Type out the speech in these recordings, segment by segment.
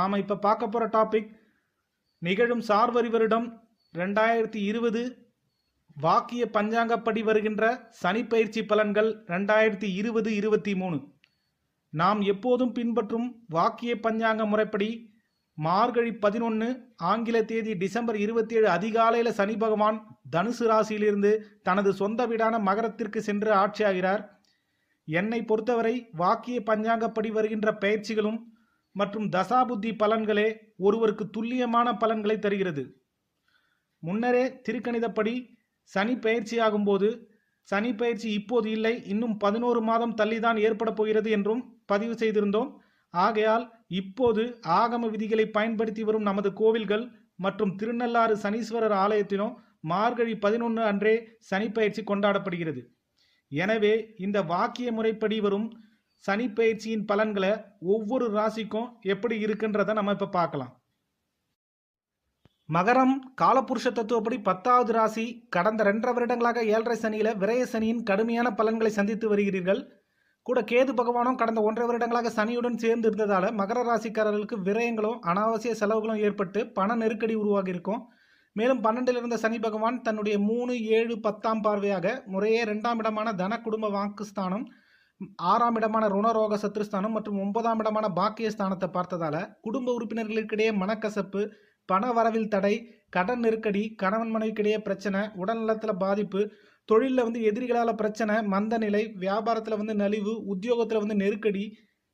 நாம் இப்போ பார்க்க போகிற டாபிக் நிகழும் சார்வரி வருடம் ரெண்டாயிரத்தி இருபது வாக்கிய பஞ்சாங்கப்படி வருகின்ற சனிப்பயிற்சி பலன்கள் ரெண்டாயிரத்தி இருபது இருபத்தி மூணு. நாம் எப்போதும் பின்பற்றும் வாக்கிய பஞ்சாங்க முறைப்படி மார்கழி பதினொன்று ஆங்கில தேதி டிசம்பர் இருபத்தி ஏழு அதிகாலையில் சனி பகவான் தனுசு ராசியிலிருந்து தனது சொந்த வீடான மகரத்திற்கு சென்று ஆட்சியாகிறார். என்னை பொறுத்தவரை வாக்கிய பஞ்சாங்கப்படி வருகின்ற பயிற்சிகளும் மற்றும் தசாபுத்தி பலன்களே ஒருவருக்கு துல்லியமான பலன்களை தருகிறது. முன்னரே திருக்கணிதப்படி சனி பயிற்சியாகும் போது சனி பயிற்சி இப்போது இல்லை இன்னும் பதினோரு மாதம் தள்ளிதான் ஏற்பட போகிறது என்றும் பதிவு செய்திருந்தோம். ஆகையால் இப்போது ஆகம விதிகளை பயன்படுத்தி வரும் நமது கோவில்கள் மற்றும் திருநள்ளாறு சனீஸ்வரர் ஆலயத்திலும் மார்கழி பதினொன்று அன்றே சனி பயிற்சி கொண்டாடப்படுகிறது. எனவே இந்த வாக்கிய முறைப்படி வரும் சனி பயிற்சியின் பலன்களை ஒவ்வொரு ராசிக்கும் எப்படி இருக்குன்றதை நம்ம இப்போ பார்க்கலாம். மகரம் காலபுருஷ தத்துவப்படி பத்தாவது ராசி கடந்த ரெண்டரை வருடங்களாக ஏழரை சனியில விரய சனியின் கடுமையான பலன்களை சந்தித்து வருகிறீர்கள். கூட கேது பகவானும் கடந்த ஒன்றரை வருடங்களாக சனியுடன் சேர்ந்து இருந்ததால மகர ராசிக்காரர்களுக்கு விரயங்களும் அனாவசிய செலவுகளும் ஏற்பட்டு பண நெருக்கடி உருவாகி இருக்கும். மேலும் பன்னெண்டில் இருந்த சனி பகவான் தன்னுடைய மூணு ஏழு பத்தாம் பார்வையாக முறையே ரெண்டாம் இடமான தன குடும்ப வாக்குஸ்தானம் ஆறாம் இடமான ருணரோக சத்ருஸ்தானம் மற்றும் ஒன்பதாம் இடமான பாக்கியஸ்தானத்தை பார்த்ததால குடும்ப உறுப்பினர்களுக்கிடையே மனக்கசப்பு பண வரவில் தடை கடன் நெருக்கடி கணவன் மனைவிக்கிடையே பிரச்சனை உடல்நலத்தில் பாதிப்பு தொழிலில் வந்து எதிரிகளால் பிரச்சனை மந்த நிலை வியாபாரத்தில் வந்து நலிவு உத்தியோகத்தில் வந்து நெருக்கடி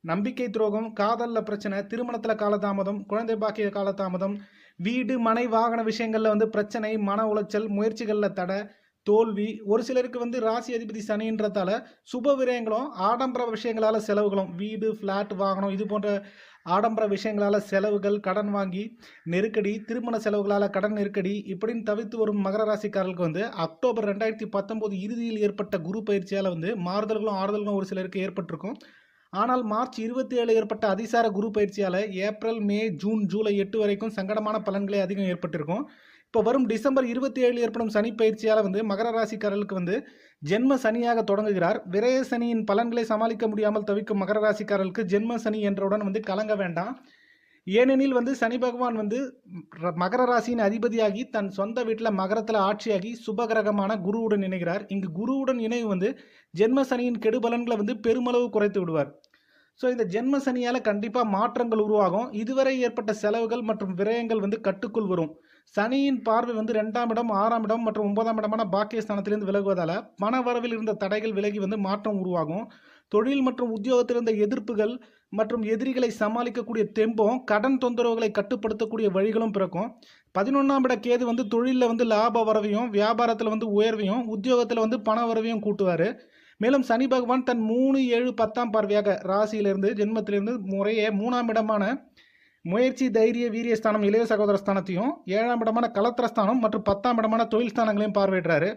நம்பிக்கை துரோகம் காதலில் பிரச்சனை திருமணத்தில் காலதாமதம் குழந்தை பாக்கிய காலதாமதம் வீடு மனை வாகன விஷயங்களில் வந்து பிரச்சனை மன உளைச்சல் முயற்சிகளில் தடை தோல்வி ஒரு சிலருக்கு வந்து ராசி அதிபதி சனின்றதால சுப விரயங்களும் ஆடம்பர விஷயங்களால் செலவுகளும் வீடு ஃப்ளாட் வாகனம் இது போன்ற ஆடம்பர விஷயங்களால் செலவுகள் கடன் வாங்கி நெருக்கடி திருமண செலவுகளால் கடன் நெருக்கடி இப்படின்னு தவிர்த்து வரும் மகர ராசிக்காரர்களுக்கு வந்து அக்டோபர் ரெண்டாயிரத்தி பத்தொம்போது இறுதியில் ஏற்பட்ட குரு பயிற்சியால் வந்து மாறுதல்களும் ஆறுதல்களும் ஒரு சிலருக்கு ஏற்பட்டிருக்கும். ஆனால் மார்ச் இருபத்தி ஏழு ஏற்பட்ட அதிசார குரு பயிற்சியால் ஏப்ரல் மே ஜூன் ஜூலை எட்டு வரைக்கும் சங்கடமான பலன்களே அதிகம் ஏற்பட்டிருக்கும். இப்போ வரும் டிசம்பர் இருபத்தி ஏழு ஏற்படும் சனி பயிற்சியால் வந்து மகர ராசிக்காரர்களுக்கு வந்து ஜென்ம சனியாக தொடங்குகிறார். விரய சனியின் பலன்களை சமாளிக்க முடியாமல் தவிக்கும் மகர ராசிக்காரர்களுக்கு ஜென்ம சனி என்றவுடன் வந்து கலங்க வேண்டாம். ஏனெனில் வந்து சனி பகவான் வந்து ர- மகர ராசியின் அதிபதியாகி தன் சொந்த வீட்டில் மகரத்தில் ஆட்சியாகி சுபகிரகமான குருவுடன் இணைகிறார். இங்கு குருவுடன் இணைவு வந்து ஜென்ம சனியின் கெடுபலன்களை வந்து பெருமளவு குறைத்து விடுவார். ஸோ இந்த ஜென்ம சனியால் கண்டிப்பாக மாற்றங்கள் உருவாகும். இதுவரை ஏற்பட்ட செலவுகள் மற்றும் விரயங்கள் வந்து கட்டுக்குள் வரும். சனியின் பார்வை வந்து ரெண்டாம் இடம் ஆறாம் இடம் மற்றும் ஒன்பதாம் இடமான பாக்கியஸ்தானத்திலிருந்து விலகுவதால் பண வரவில் இருந்த தடைகள் விலகி வந்து மாற்றம் உருவாகும். தொழில் மற்றும் உத்தியோகத்தில் இருந்த எதிர்ப்புகள் மற்றும் எதிரிகளை சமாளிக்கக்கூடிய தெம்பும் கடன் தொந்தரவுகளை கட்டுப்படுத்தக்கூடிய வழிகளும் பிறக்கும். பதினொன்றாம் இட கேது வந்து தொழிலில் வந்து லாப வரவையும் வியாபாரத்தில் வந்து உயர்வையும் உத்தியோகத்தில் வந்து பண வரவையும் கூட்டுவார். மேலும் சனி பகவான் தன் மூணு ஏழு பத்தாம் பார்வையாக ராசியிலிருந்து ஜென்மத்திலிருந்து முறையே மூணாம் இடமான முயற்சி தைரிய வீரியஸ்தானம் இளைய சகோதர ஸ்தானத்தையும் ஏழாம் இடமான கலத்திரஸ்தானம் மற்றும் பத்தாம் இடமான தொழில் ஸ்தானங்களையும் பார்வையிடுறாரு.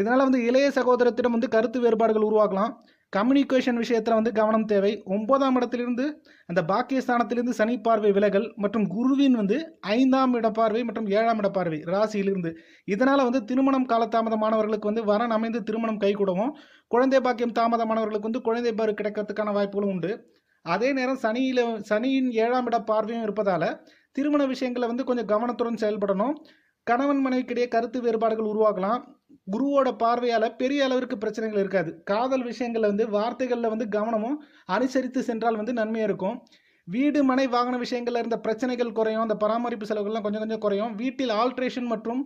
இதனால் வந்து இளைய சகோதரத்திடம் வந்து கருத்து வேறுபாடுகள் உருவாகலாம். கம்யூனிகேஷன் விஷயத்தில் வந்து கவனம் தேவை. ஒன்பதாம் இடத்திலிருந்து அந்த பாக்கியஸ்தானத்திலிருந்து சனி பார்வை விலகல் மற்றும் குருவின் வந்து ஐந்தாம் இட பார்வை மற்றும் ஏழாம் இட பார்வை ராசியிலிருந்து. இதனால் வந்து திருமணம் காலதாமதமானவர்களுக்கு வந்து வரன் அமைந்து திருமணம் கைகூடவும் குழந்தை பாக்கியம் தாமதமானவர்களுக்கு வந்து குழந்தை பாரு கிடைக்கிறதுக்கான வாய்ப்புகளும் உண்டு. அதே நேரம் சனியில் சனியின் ஏழாம் இட பார்வையும் இருப்பதால் திருமண விஷயங்களை வந்து கொஞ்சம் கவனத்துடன் செயல்படணும். கணவன் மனைவிக்கிடையே கருத்து வேறுபாடுகள் உருவாகலாம். குருவோட பார்வையால் பெரிய அளவிற்கு பிரச்சனைகள் இருக்காது. காதல் விஷயங்களில் வந்து வார்த்தைகளில் வந்து கவனமும் அனுசரித்து சென்றால் வந்து நன்மையாக இருக்கும். வீடு மனை வாகன விஷயங்களில் இருந்த பிரச்சனைகள் குறையும். அந்த பராமரிப்பு செலவுகள்லாம் கொஞ்சம் கொஞ்சம் குறையும். வீட்டில் ஆல்ட்ரேஷன் மற்றும்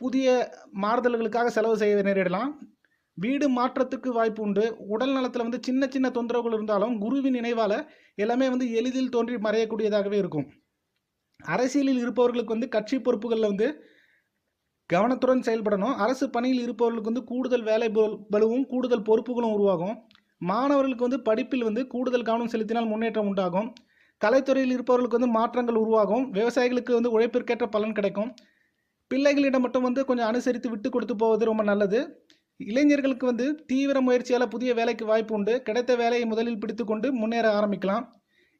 புதிய மாறுதல்களுக்காக செலவு செய்ய நேரிடலாம். வீடு மாற்றத்துக்கு வாய்ப்பு உண்டு. உடல் நலத்தில் வந்து சின்ன சின்ன தொந்தரவுகள் இருந்தாலும் குருவின் நினைவால் எல்லாமே வந்து எளிதில் தோன்றி மறையக்கூடியதாகவே இருக்கும். அரசியலில் இருப்பவர்களுக்கு வந்து கட்சி பொறுப்புகளில் வந்து கவனத்துடன் செயல்படணும். அரசு பணியில் இருப்பவர்களுக்கு வந்து கூடுதல் வேலை பளு- கூடுதல் பொறுப்புகளும் உருவாகும். மாணவர்களுக்கு வந்து படிப்பில் வந்து கூடுதல் கவனம் செலுத்தினால் முன்னேற்றம் உண்டாகும். கலைத்துறையில் இருப்பவர்களுக்கு வந்து மாற்றங்கள் உருவாகும். விவசாயிகளுக்கு வந்து உழைப்பிற்கேற்ற பலன் கிடைக்கும். பிள்ளைகளிடம் மட்டும் வந்து கொஞ்சம் அனுசரித்து விட்டு கொடுத்து போவது ரொம்ப நல்லது. இளைஞர்களுக்கு வந்து தீவிர முயற்சியால் புதிய வேலைக்கு வாய்ப்பு உண்டு. கிடைத்த வேலையை முதலில் பிடித்துக்கொண்டு முன்னேற ஆரம்பிக்கலாம்.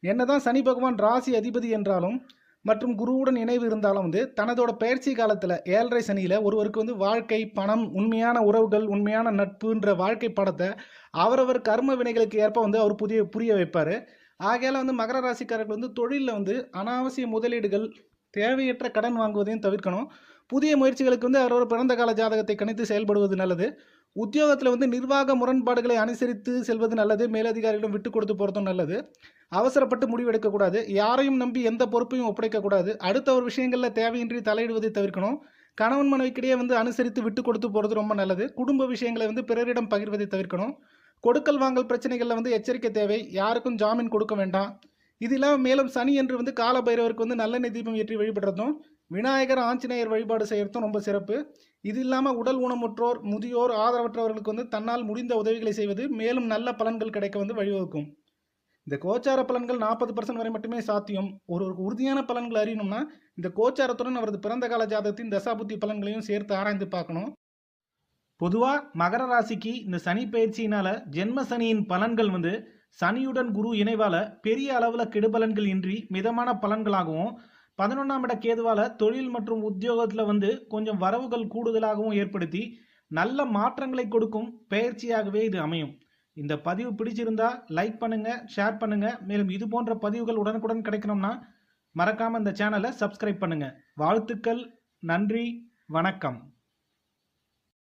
என்னதான் சனி பகவான் ராசி அதிபதி என்றாலும் மற்றும் குருவுடன் இணைவு இருந்தாலும் வந்து தனதோட பயிற்சி காலத்தில் ஏழரை சனியில் ஒருவருக்கு வந்து வாழ்க்கை பணம் உண்மையான உறவுகள் உண்மையான நட்புன்ற வாழ்க்கை படத்தை அவரவர் கர்ம வினைகளுக்கு ஏற்ப வந்து அவர் புதிய புரிய வைப்பார். ஆகையால் வந்து மகர ராசிக்காரர்கள் வந்து தொழிலில் வந்து அனாவசிய முதலீடுகள் தேவையற்ற கடன் வாங்குவதையும் தவிர்க்கணும். புதிய முயற்சிகளுக்கு வந்து அவரவர் பிறந்த கால ஜாதகத்தை கணித்து செயல்படுவது நல்லது. உத்தியோகத்தில் வந்து நிர்வாக முரண்பாடுகளை அனுசரித்து செல்வது நல்லது. மேலதிகாரிகளிடம் விட்டு கொடுத்து போகிறதும் நல்லது. அவசரப்பட்டு முடிவெடுக்கக்கூடாது. யாரையும் நம்பி எந்த பொறுப்பையும் ஒப்படைக்கக்கூடாது. அடுத்த ஒரு விஷயங்களில் தேவையின்றி தலையிடுவதை தவிர்க்கணும். கணவன் மனைவிக்கிடையே வந்து அனுசரித்து விட்டு கொடுத்து போகிறது ரொம்ப நல்லது. குடும்ப விஷயங்களை வந்து பிறரிடம் பகிர்வதை தவிர்க்கணும். கொடுக்கல் வாங்கல் பிரச்சனைகளில் வந்து எச்சரிக்கை தேவை. யாருக்கும் ஜாமீன் கொடுக்க வேண்டாம். இது இல்லாமல் மேலும் சனி என்று வந்து கால பைரவருக்கு வந்து நல்ல தீபம் ஏற்றி வழிபடுறதும் விநாயகர் ஆஞ்சநேயர் வழிபாடு செய்கிறதும் ரொம்ப சிறப்பு. இது இல்லாமல் உடல் ஊனமுற்றோர் முதியோர் ஆதரவற்றவர்களுக்கு வந்து தன்னால் முடிந்த உதவிகளை செய்வது மேலும் நல்ல பலன்கள் கிடைக்க வந்து வழிவகுக்கும். இந்த கோச்சார பலன்கள் நாற்பது பர்சன்ட் வரை மட்டுமே சாத்தியம். ஒரு ஒரு உறுதியான பலன்கள் அறியணும்னா இந்த கோச்சாரத்துடன் அவரது பிறந்த கால ஜாதகத்தின் தசாபுத்தி பலன்களையும் சேர்த்து ஆராய்ந்து பார்க்கணும். பொதுவாக மகர ராசிக்கு இந்த சனி பயிற்சியினால ஜென்ம சனியின் பலன்கள் வந்து சனியுடன் குரு இணைவால பெரிய அளவில் கெடுபலன்கள் இன்றி மிதமான பலன்களாகவும் பதினொன்றாம் இட கேதுவால தொழில் மற்றும் உத்தியோகத்தில் வந்து கொஞ்சம் வரவுகள் கூடுதலாகவும் ஏற்படுத்தி நல்ல மாற்றங்களை கொடுக்கும் பயிற்சியாகவே இது அமையும். இந்த பதிவு பிடிச்சிருந்தா லைக் பண்ணுங்க ஷேர் பண்ணுங்க. மேலும் இது போன்ற பதிவுகள் உடனுக்குடன் கிடைக்கணும்னா மறக்காம இந்த சேனலை சப்ஸ்கிரைப் பண்ணுங்க. வாழ்த்துக்கள் நன்றி வணக்கம்.